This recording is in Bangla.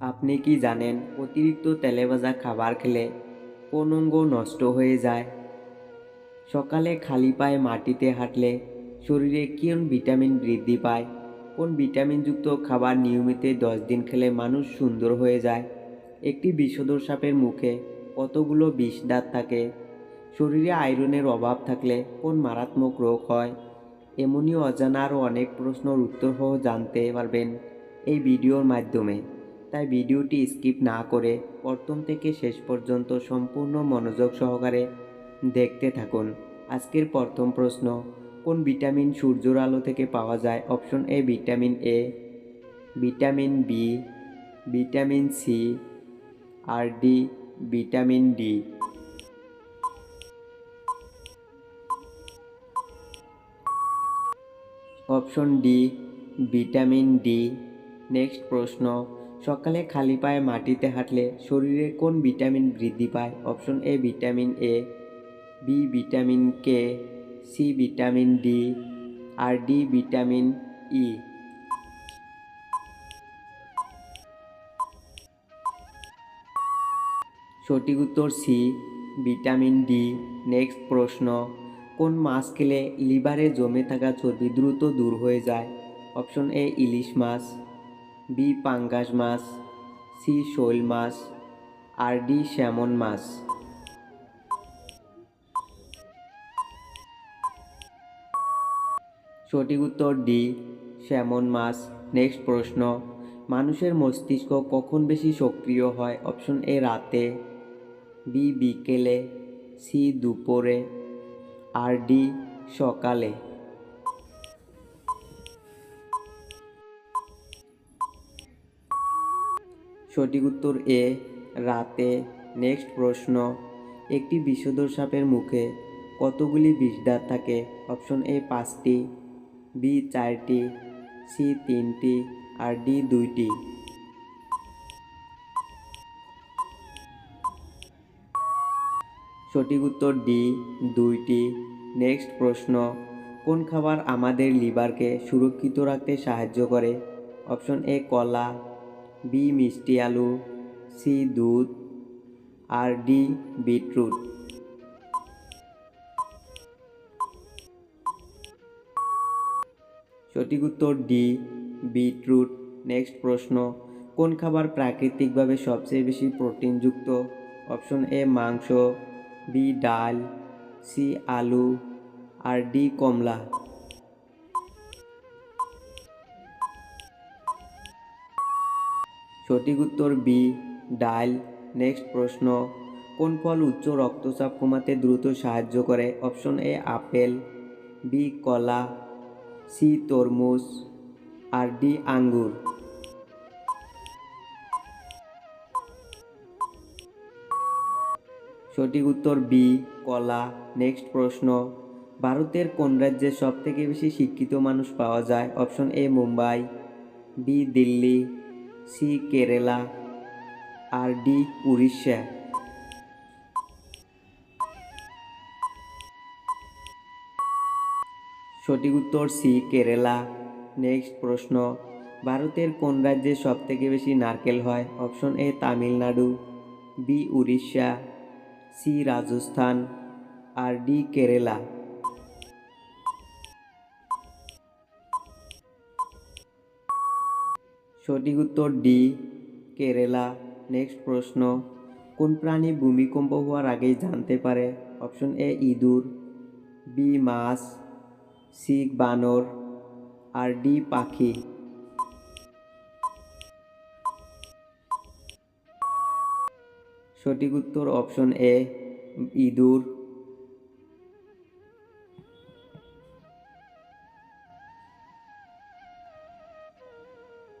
আপনি কি জানেন অতিরিক্ত তেলে ভাজা খাবার খেলে কোন অঙ্গ নষ্ট হয়ে যায়? সকালে খালি পায়ে মাটিতে হাঁটলে শরীরে কোন ভিটামিন বৃদ্ধি পায়? কোন ভিটামিনযুক্ত খাবার নিয়মিত দশ দিন খেলে মানুষ সুন্দর হয়ে যায়? একটি বিষধর সাপের মুখে কতগুলো বিষ দাঁত থাকে? শরীরে আয়রনের অভাব থাকলে কোন মারাত্মক রোগ হয়? এমনই অজানা আরও অনেক প্রশ্নের উত্তর জানতে পারবেন এই ভিডিওর মাধ্যমে। তাই ভিডিওটি স্কিপ না করে প্রথম থেকে শেষ পর্যন্ত সম্পূর্ণ মনোযোগ সহকারে দেখতে থাকুন। আজকের প্রথম প্রশ্ন, কোন ভিটামিন সূর্যের আলো থেকে পাওয়া যায়? Option A vitamin A vitamin B vitamin C R D vitamin D option D vitamin D next প্রশ্ন সকালে খালি পায়ে মাটিতে হাঁটলে শরীরে কোন ভিটামিন বৃদ্ধি পায়? Option A vitamin A B vitamin K C vitamin D R D vitamin E সঠিক উত্তর সি ভিটামিন ডি নেক্সট প্রশ্ন, কোন মাছ খেলে লিভারে জমে থাকা চর্বি দ্রুত দূর হয়ে যায়? অপশন এ ইলিশ মাছ। বি পাঙ্গাস মাছ, সি শোল মাছ, আর ডি স্যামন মাছ। সঠিক উত্তর ডি স্যামন মাছ। নেক্সট প্রশ্ন, মানুষের মস্তিষ্ক কখন বেশি সক্রিয় হয়? অপশন এ, রাতে, বি, বিকেলে, সি, দুপুরে, আর ডি, সকালে। সঠিক উত্তর এ। রাতে নেক্সট প্রশ্ন, একটি বিষধর সাপের মুখে কতগুলি বিষদাঁত থাকে? অপশন এ পাঁচটি, বি চারটি, সি তিনটি, আর ডি দুইটি। সঠিক উত্তর ডি দুইটি। নেক্সট প্রশ্ন, কোন খাবার আমাদের লিভারকে সুরক্ষিত রাখতে সাহায্য করে? অপশন এ কলা বি মিষ্টি আলু, সি দুধ, আর ডি বিটরুট। সঠিক উত্তর ডি, বিটরুট। নেক্সট প্রশ্ন, কোন খাবার প্রাকৃতিকভাবে সবচেয়ে বেশি প্রোটিনযুক্ত? অপশন এ, মাংস, বি ডাল, সি আলু, আর ডি কমলা। সঠিক উত্তর বি ডাল নেক্সট প্রশ্ন, কোন ফল উচ্চ রক্তচাপ কমাতে দ্রুত সাহায্য করে? অপশন এ, আপেল, বি, কলা, সি, তরমুজ, আর ডি, আঙ্গুর। সঠিক উত্তর বি, কলা। নেক্সট প্রশ্ন, ভারতের কোন রাজ্যে সবথেকে বেশি শিক্ষিত মানুষ পাওয়া যায়? Option A, Mumbai, B, Delhi. C Kerala R D Orissa সঠিক উত্তর সি কেরালা নেক্সট প্রশ্ন ভারতের কোন রাজ্যে সবথেকে বেশি নারকেল হয়? Option A Tamil Nadu B Odisha C Rajasthan R D Kerala সঠিক উত্তর ডি কেরালা নেক্সট প্রশ্ন, কোন প্রাণী ভূমিকম্প হওয়ার আগেই জানতে পারে অপশন এ ইঁদুর বি মাছ সি বানর আর ডি পাখি। সঠিক উত্তর অপশন এ ইঁদুর